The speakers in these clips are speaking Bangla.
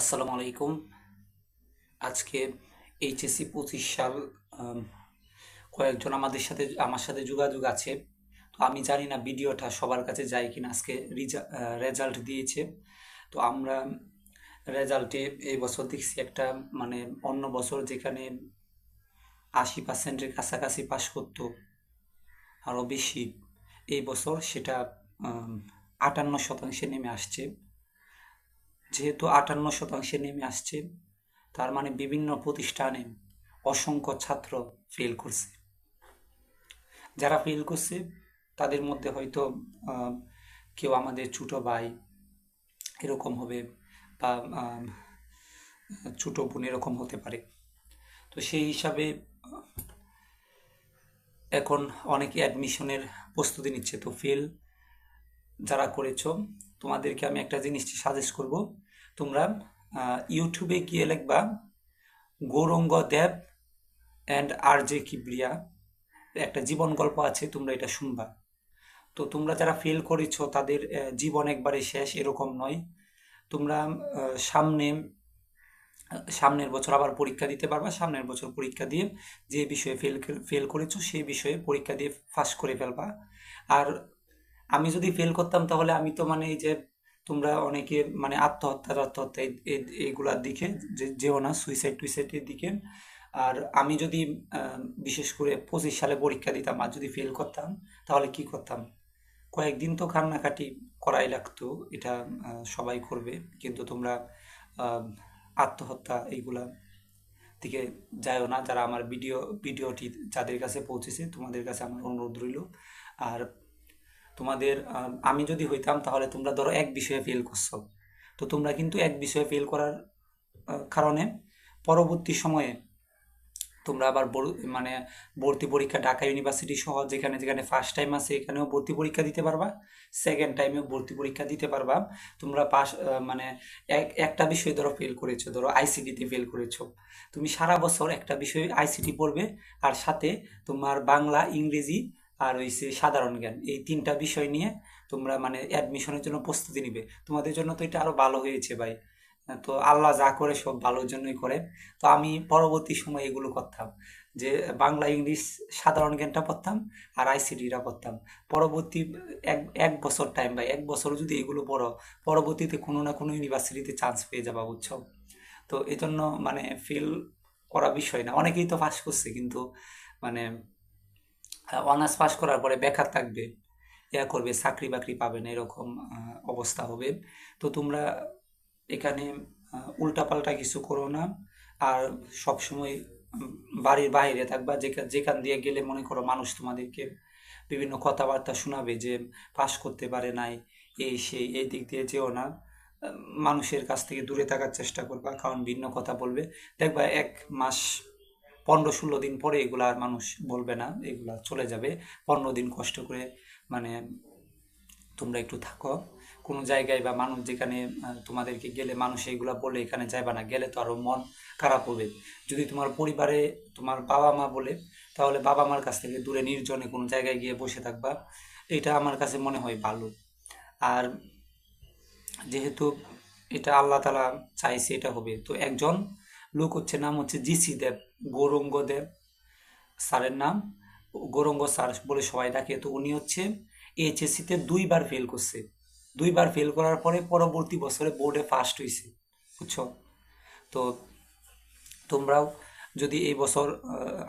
আসসালামু আলাইকুম। আজকে এইচএসসি পঁচিশ সাল কয়েকজন আমাদের সাথে, আমার সাথে যোগাযোগ আছে। তো আমি জানি না ভিডিওটা সবার কাছে যায় কিনা, আজকে রেজাল্ট দিয়েছে। তো আমরা রেজাল্টে এই বছর দেখছি একটা মানে অন্য বছর যেখানে আশি পার্সেন্টের কাছাকাছি পাশ করতো, আরও বেশি, এই বছর সেটা আটান্ন শতাংশে নেমে আসছে। যেহেতু আটান্ন শতাংশে নেমে আসছে, তার মানে বিভিন্ন প্রতিষ্ঠানে অসংখ্য ছাত্র ফেল করছে। যারা ফেল করছে, তাদের মধ্যে হয়তো কেউ আমাদের ছোটো ভাই এরকম হবে বা ছোটো বোন এরকম হতে পারে। তো সেই হিসাবে, এখন অনেকে অ্যাডমিশনের প্রস্তুতি নিচ্ছে। তো ফেল যারা করেছ তোমাদেরকে আমি একটা জিনিস সাজেস্ট করব। তোমরা ইউটিউবে গিয়ে লিখবা, Gouranga Deb and R J Kibria একটা জীবন গল্প আছে, তোমরা এটা শুনবা। তো তোমরা যারা ফেল করেছ, তাদের জীবন একবারে শেষ, এরকম নয়। তোমরা সামনে, সামনের বছর আবার পরীক্ষা দিতে পারবা। সামনের বছর পরীক্ষা দিয়ে যে বিষয়ে ফেল ফেল করেছ, সেই বিষয়ে পরীক্ষা দিয়ে ফাঁস করে ফেলবা। আর আমি যদি ফেল করতাম তাহলে আমি তো মানে এই যে তোমরা অনেকে মানে আত্মহত্যা আত্মহত্যা এই- এই- এইগুলার দিকে যেও না সুইসাইড টুইসাইডের দিকে। আর আমি যদি বিশেষ করে পঁচিশ সালে পরীক্ষা দিতাম আর যদি ফেল করতাম, তাহলে কি করতাম? কয়েকদিন তো কান্নাকাটি করাই লাগতো, এটা সবাই করবে। কিন্তু তোমরা আত্মহত্যা এইগুলা দিকে যায়ও না। যারা আমার ভিডিও, ভিডিওটি যাদের কাছে পৌঁছেছে, তোমাদের কাছে আমার অনুরোধ রইল। আর তোমাদের আমি যদি হইতাম, তাহলে তোমরা ধরো এক বিষয়ে ফেল করছ। তো তোমরা কিন্তু এক বিষয়ে ফেল করার কারণে পরবর্তী সময়ে তোমরা আবার বর- মানে ভর্তি পরীক্ষা ঢাকা ইউনিভার্সিটি সহ যেখানে যেখানে ফার্স্ট টাইম আছে, এখানেও ভর্তি পরীক্ষা দিতে পারবা। সেকেন্ড টাইমেও ভর্তি পরীক্ষা দিতে পারবা। তোমরা পাস মানে এক, একটা বিষয় ধরো ফেল করেছ, ধরো আইসিটিতে ফেল করেছ। তুমি সারা বছর একটা বিষয় আইসিটি পড়বে, আর সাথে তোমার বাংলা, ইংরেজি আর হইছে সাধারণ জ্ঞান। এই তিনটা বিষয় নিয়ে তোমরা মানে অ্যাডমিশনের জন্য প্রস্তুতি নিবে। তোমাদের জন্য তো এটা আরও ভালো হয়েছে ভাই। তো আল্লাহ যা করে সব ভালোর জন্যই করে। তো আমি পরবর্তী সময় এগুলো করতাম। যে বাংলা, ইংলিশ সাধারণ জ্ঞানটা পড়তাম আর আইসিডিটা পড়তাম। পরবর্তী এক এক বছর টাইম ভাই, এক বছর যদি এগুলো পড়ো, পরবর্তীতে কোনো না কোনো ইউনিভার্সিটিতে চান্স পেয়ে যাবা, বুঝছ? তো এজন্য মানে ফিল করা বিষয় না। অনেকেই তো পাস করছে কিন্তু মানে অনার্স পাস করার পরে বেকার থাকবে ইয়া করবে, চাকরি বাকরি পাবে না, এরকম অবস্থা হবে। তো তোমরা এখানে উল্টাপাল্টা কিছু করো না। আর সবসময় বাড়ির বাইরে থাকবা যেখান যেখান দিয়ে গেলে মনে করো মানুষ তোমাদেরকে বিভিন্ন কথাবার্তা শোনাবে যে, পাশ করতে পারে নাই, এই, সেই, এই দিক দিয়ে যেও না। মানুষের কাছ থেকে দূরে থাকার চেষ্টা করবা, কারণ ভিন্ন কথা বলবে। দেখবা এক মাস পনেরো ষোলো দিন পরে এগুলা আর মানুষ বলবে না, এগুলা চলে যাবে। পনেরো দিন কষ্ট করে মানে তোমরা একটু থাকো। কোনো জায়গায় বা মানুষ যেখানে তোমাদেরকে গেলে মানুষ এইগুলা বলে এখানে যাইবা না, গেলে তো আরও মন খারাপ হবে। যদি তোমার পরিবারে তোমার বাবা মা বলে, তাহলে বাবা মার কাছ থেকে দূরে নির্জনে কোনো জায়গায় গিয়ে বসে থাকবা। এটা আমার কাছে মনে হয় ভালো। আর যেহেতু এটা আল্লাহ তালা চাইছে এটা হবে, তো একজন লোক হচ্ছে, নাম হচ্ছে জিসি দেব। গৌরঙ্গ দেব স্যারের নাম। গৌরঙ্গ স্যার বলে সবাই ডাকে। তো উনি হচ্ছে এইচএসসিতে দুইবার ফেল করছে। দুইবার ফেল করার পরে পরবর্তী বছরে বোর্ডে ফার্স্ট হয়েছে বুঝছ? তো তোমরাও যদি এই বছর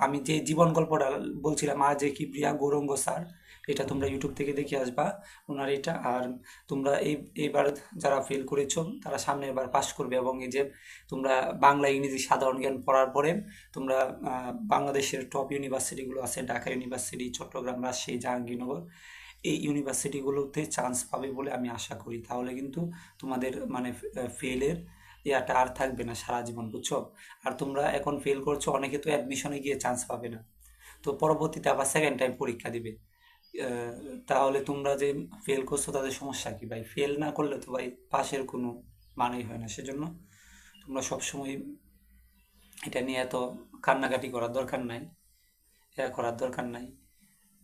আমি যে জীবন গল্পটা বলছিলাম, আর যে কি প্রিয়া গৌরঙ্গ স্যার এটা তোমরা ইউটিউব থেকে দেখে আসবা ওনার এটা। আর তোমরা এই, এইবার যারা ফেল করেছ, তারা সামনের বার পাস করবে এবং এই যে তোমরা বাংলা, ইংরেজি সাধারণ জ্ঞান পড়ার পরে তোমরা বাংলাদেশের টপ ইউনিভার্সিটিগুলো আছে, ঢাকা ইউনিভার্সিটি চট্টগ্রাম, রাজশাহী, জাহাঙ্গীরনগর, এই ইউনিভার্সিটিগুলোতে চান্স পাবে বলে আমি আশা করি। তাহলে কিন্তু তোমাদের মানে ফেলের ইয়াটা আর থাকবে না সারা জীবন, বুঝছ? আর তোমরা এখন ফেল করছ, অনেকে তো অ্যাডমিশনে গিয়ে চান্স পাবে না। তো পরবর্তীতে আবার সেকেন্ড টাইম পরীক্ষা দিবে। তাহলে তোমরা যে ফেল করছ তাদের সমস্যা কি? ভাই ফেল না করলে তো ভাই পাশের কোনো মানেই হয় না। সেজন্য তোমরা সবসময় এটা নিয়ে এত কান্নাকাটি করার দরকার নাই। এটা করার দরকার নাই।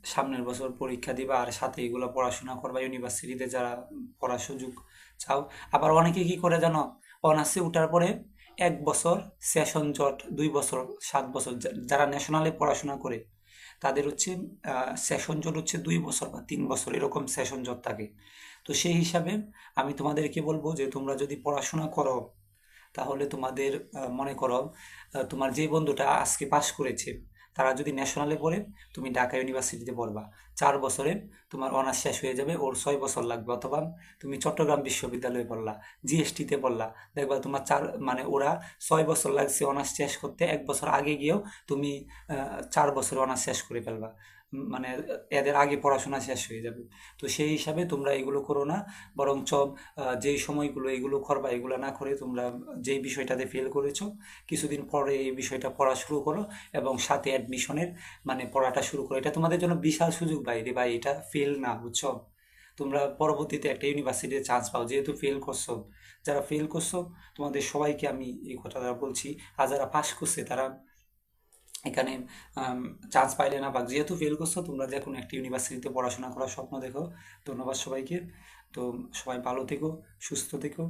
সামনের বছর পরীক্ষা দিবা আর সাথে এগুলো পড়াশোনা করবা। ইউনিভার্সিটিতে যারা পড়ার সুযোগ চাও। আবার অনেকে কি করে জানো? অনার্সে ওঠার পরে এক বছর সেশন জট, দুই বছর, সাত বছর যারা ন্যাশনালে পড়াশোনা করে তাদের হচ্ছে সেশন জট হচ্ছে দুই বছর বা তিন বছর, এরকম সেশন জট থাকে। তো সেই হিসাবে আমি তোমাদেরকে বলব যে, তোমরা যদি পড়াশোনা করো, তাহলে তোমাদের মনে করো তোমার যে বন্ধুটা আজকে পাশ করেছে তারা যদি ন্যাশনালে পড়ে, তুমি ঢাকা ইউনিভার্সিটিতে পড়বা। চার বছরে তোমার অনার্স শেষ হয়ে যাবে, ওর ছয় বছর লাগবে। অথবা তুমি চট্টগ্রাম বিশ্ববিদ্যালয়ে পড়লা জিএসটিতে পড়লা। দেখবা তোমার চার মানে ওরা ছয় বছর লাগছে অনার্স শেষ করতে, এক বছর আগে গিয়েও তুমি চার বছর অনার্স শেষ করে ফেলবা। মানে এদের আগে পড়াশোনা শেষ হয়ে যাবে। তো সেই হিসাবে তোমরা এগুলো করো না, বরঞ্চ যেই সময়গুলো এগুলো করবা, এগুলো না করে তোমরা যেই বিষয়টাতে ফেল করেছ, কিছুদিন পরে এই বিষয়টা পড়া শুরু করো এবং সাথে অ্যাডমিশনের মানে পড়াটা শুরু করো। এটা তোমাদের জন্য বিশাল সুযোগ ভাই রে ভাই, এটা ফেল না, বুঝছ? তোমরা পরবর্তীতে একটা ইউনিভার্সিটিতে চান্স পাও, যেহেতু ফেল করছ। যারা ফেল করছ, তোমাদের সবাইকে আমি এই কথাটা বলছি আর যারা পাস করছে তারা এখানে চান্স পাইলে না, বা যেহেতু ফেল করছ, তোমরা যে কোনো একটি ইউনিভার্সিটিতে পড়াশোনা করার স্বপ্ন দেখো। ধন্যবাদ সবাইকে। তো সবাই ভালো থেকো, সুস্থ থেকো।